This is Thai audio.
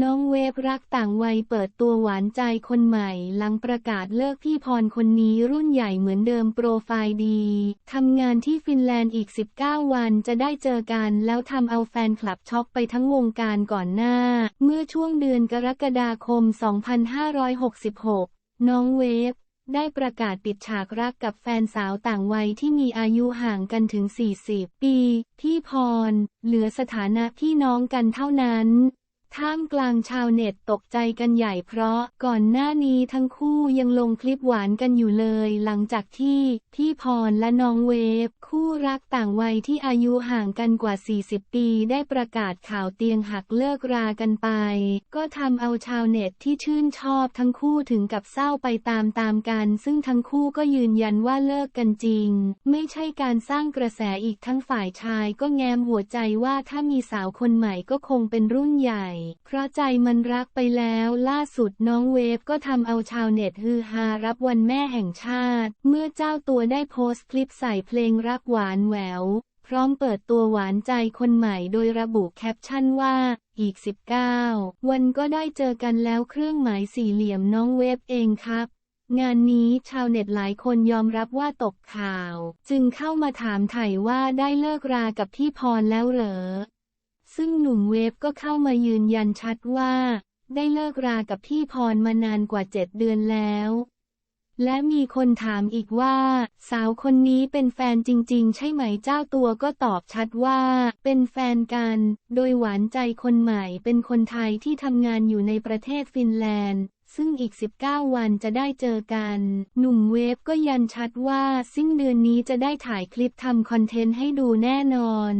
น้องเวฟรักต่างวัยเปิดตัวหวานใจคนใหม่ หลังประกาศเลิกพี่พรคนนี้รุ่นใหญ่เหมือนเดิมโปรไฟล์ดี ทำงานที่ฟินแลนด์อีก 19 วันจะได้เจอกันแล้วทำเอาแฟนคลับช็อกไปทั้งวงการก่อนหน้า เมื่อช่วงเดือนกรกฎาคม 2566 น้องเวฟได้ประกาศปิดฉากรักกับแฟนสาวต่างวัยที่มีอายุห่างกันถึง 40 ปี พี่พร เหลือสถานะพี่น้องกันเท่านั้น ท่ามกลางชาวเน็ตตกใจกันใหญ่เพราะก่อนหน้านี้ทั้งคู่ยังลงคลิปหวานกันอยู่เลย หลังจากที่พี่พรและน้องเวฟ คู่รักต่างวัยที่อายุห่างกันกว่า 40 ปีได้ประกาศข่าวเตียงหักเลิกรากันไป ก็ทำเอาชาวเน็ตที่ชื่นชอบทั้งคู่ถึงกับเศร้าไปตามๆกัน ซึ่งทั้งคู่ก็ยืนยันว่าเลิกกันจริง ไม่ใช่การสร้างกระแสอีกทั้งฝ่ายชายก็แง้มหัวใจว่าถ้ามีสาวคนใหม่ก็คงเป็นรุ่นใหญ่เพราะใจมันรักไปแล้วล่าสุดน้องเวฟก็ทำเอาชาวเน็ตฮือฮารับวันแม่แห่งชาติ เมื่อเจ้าตัวได้โพสต์คลิปใส่เพลงรักหวานแหวว พร้อมเปิดตัวหวานใจคนใหม่โดยระบุแคปชั่นว่าอีก 19 วันก็ได้เจอกันแล้วเครื่องหมายสี่เหลี่ยมน้องเวฟเองครับงานนี้ชาวเน็ตหลายคนยอมรับว่าตกข่าว จึงเข้ามาถามไถ่ว่าได้เลิกรากับพี่พรแล้วเหรอ นุ่มเวฟก็เข้ามายืนยันชัดว่า ได้เลิกรากับพี่พรมานานกว่าเจ็ดเดือนแล้ว และมีคนถามอีกว่า สาวคนนี้เป็นแฟนจริง ๆ ใช่ไหมเจ้าตัวก็ตอบชัดว่า เป็นแฟนกัน โดยหวานใจคนใหม่เป็นคนไทยที่ทำงานอยู่ในประเทศฟินแลนด์ซึ่งอีก 19 วันจะได้เจอกัน หนุ่มเวฟก็ยันชัดว่า สิ้นเดือนนี้จะได้ถ่ายคลิปทำคอนเทนต์ให้ดูแน่นอน